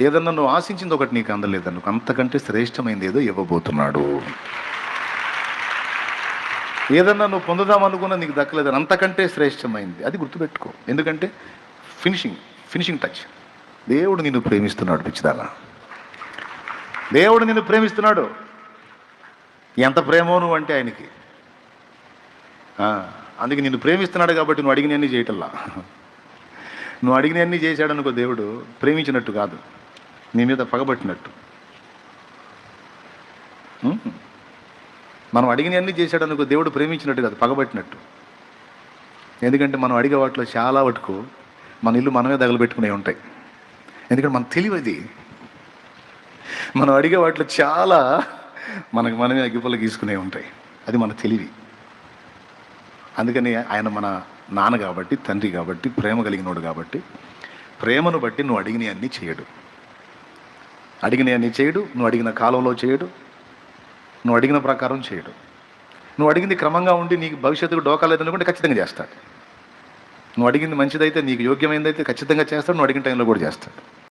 ఏదన్నా నువ్వు ఆశించింది ఒకటి నీకు అందలేదు నువ్వు అంతకంటే శ్రేష్టమైంది ఏదో ఇవ్వబోతున్నాడు. ఏదన్నా నువ్వు పొందుదాం అనుకున్నా నీకు దక్కలేదు అంతకంటే శ్రేష్టమైంది. అది గుర్తుపెట్టుకో. ఎందుకంటే ఫినిషింగ్ ఫినిషింగ్ టచ్. దేవుడు నిన్ను ప్రేమిస్తున్నాడు పిచ్చిదానా. దేవుడు నిన్ను ప్రేమిస్తున్నాడు. ఎంత ప్రేమో నువ్వు అంటే ఆయనకి. అందుకే నిన్ను ప్రేమిస్తున్నాడు కాబట్టి నువ్వు అడిగినవన్నీ చేయటల్లా నువ్వు అడిగినవన్నీ చేశాడనుకో దేవుడు ప్రేమించినట్టు కాదు. నీ మీద పగబట్టినట్టు. మనం మనం అడిగినవన్నీ చేశాడు అనుకో దేవుడు ప్రేమించినట్టు కాదు పగబట్టినట్టు. ఎందుకంటే మనం అడిగే వాటిలో చాలా వటుకు మన ఇల్లు మనమే తగలబెట్టుకునే ఉంటాయి. ఎందుకంటే మన తెలివది మనం అడిగే వాటిలో చాలా మనకు మనమే అగ్గిపల్ల గీసుకునే ఉంటాయి. అది మన తెలివి. అందుకని ఆయన మన నాన్న కాబట్టి తండ్రి కాబట్టి ప్రేమ కలిగినోడు కాబట్టి ప్రేమను బట్టి నువ్వు అడిగినవి అన్నీ చేయడు. అడిగినవన్నీ చేయడు నువ్వు అడిగిన కాలంలో చేయడు నువ్వు అడిగిన ప్రకారం చేయడు. నువ్వు అడిగింది క్రమంగా ఉండి నీకు భవిష్యత్తుకు డోకా లేదనుకుంటే ఖచ్చితంగా చేస్తాడు. నువ్వు అడిగింది మంచిదైతే నీకు యోగ్యమైనదైతే ఖచ్చితంగా చేస్తాడు నువ్వు అడిగిన టైంలో కూడా చేస్తాడు.